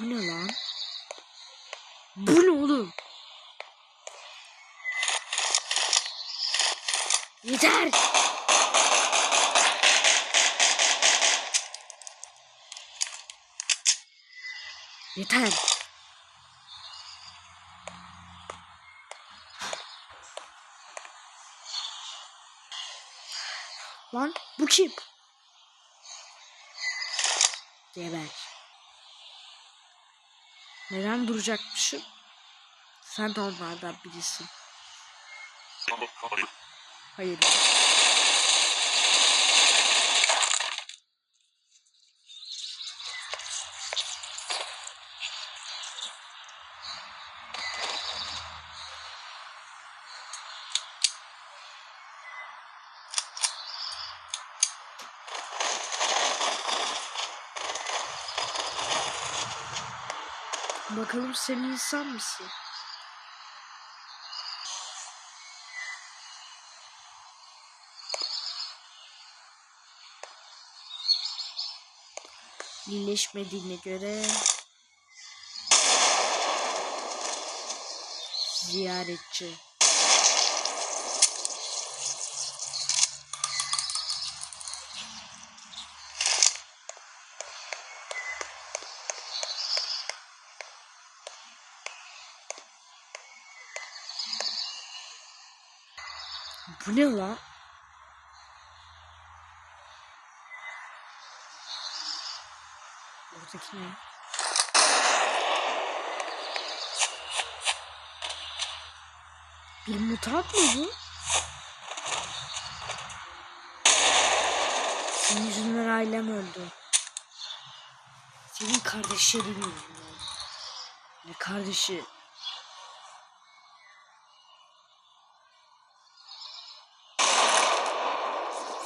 Bu ne lan? Bu ne oğlum? Yeter! Yeter! Lan bu kim? Geber. Neden duracakmışım? Sen de onlardan birisin. Hayır. Bakalım sen insan mısın? iyileşmediğine göre ziyaretçi. Bu ne lan? Buradaki ne? Bir mutant mı bu? Senin yüzünden ailem öldü. Senin kardeşlerin yüzünden. Ne kardeşi?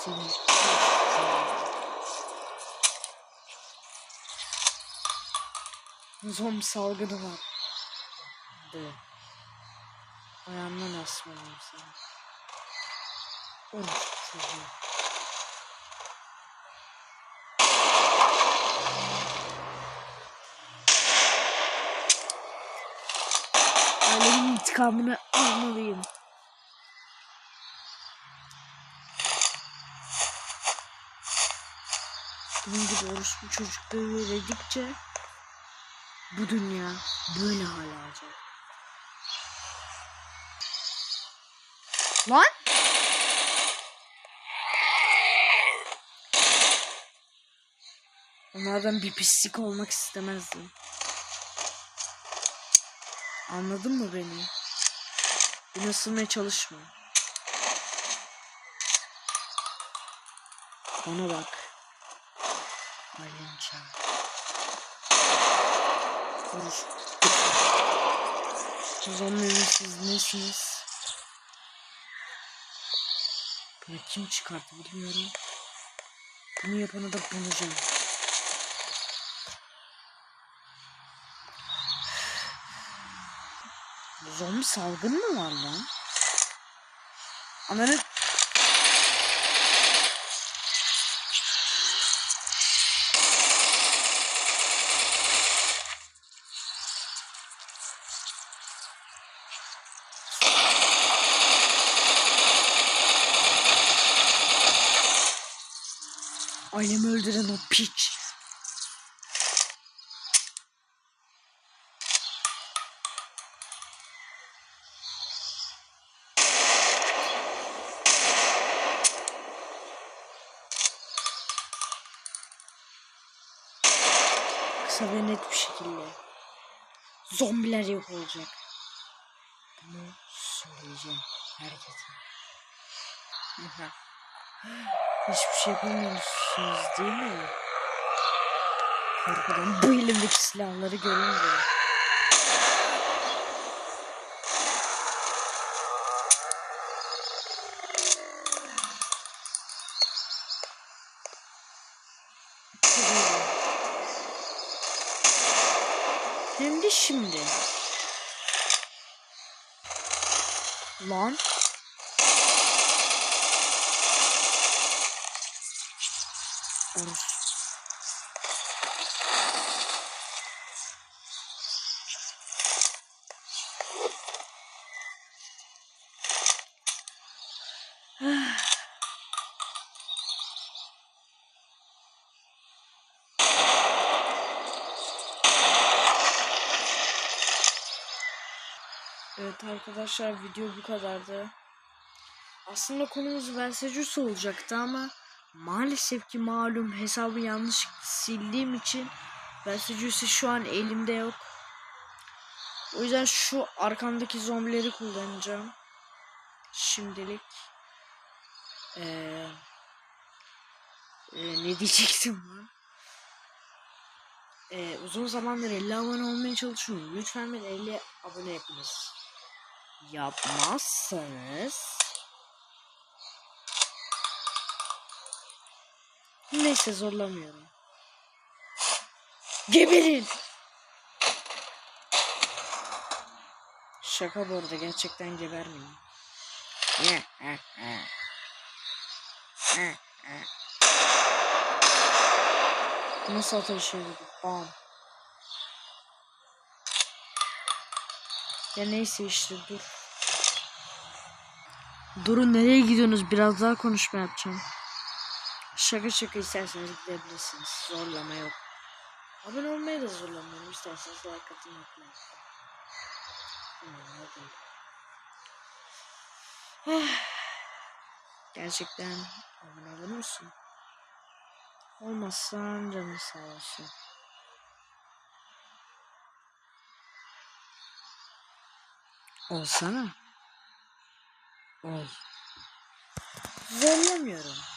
Senin Zombi salgını var. De. Ayağımdan asmalıyım seni. Of çocuğum. İntikamını almalıyım. Bunun gibi orospu çocukları verdikçe bu dünya böyle hal alacak. Lan! Onlardan bir pislik olmak istemezdim. Anladın mı beni? Beni ısırmaya çalışma. Bana bak. Ailem çağır. Konuş. Zombilerin siz nesiniz? Bunu kim çıkarttı bilmiyorum. Bunu yapanı da bulacağım. Zombi salgını mı var lan? Ananı... Ailemi öldüren o piç. Kısa ve net bir şekilde. Zombiler yok olacak. Bunu söyleyeceğim herkese. Hiçbir şey yapamıyorsunuz değil mi? Korkudan bu elimdeki silahları görünce. Hem de şimdi. Lan. Orası. Evet arkadaşlar video bu kadardı. Aslında konumuz Velsecurs olacaktı ama maalesef ki malum hesabı yanlış sildiğim için Versajus şu an elimde yok. O yüzden şu arkamdaki zombileri kullanacağım. Şimdilik. Ee, e, ne diyecektim lan? Ee, uzun zamandır 50 abone olmaya çalışıyorum. Lütfen beni 50 abone yapınız. Yapmazsanız Neyse zorlamıyorum. Geberin! Şaka bu arada gerçekten gebermeyin. Nasıl ateş edildi? Bam. Ya neyse işte dur. Durun nereye gidiyorsunuz? Biraz daha konuşma yapacağım. Şaka şaka isterseniz gidebilirsiniz. Zorlama yok. Abone olmaya da zorlamıyorum. İsterseniz like atın yapmayın. Hmm. Gerçekten abone olur musun? Olmazsan canın sağ olsun. Olsana. Ol. Zorlamıyorum.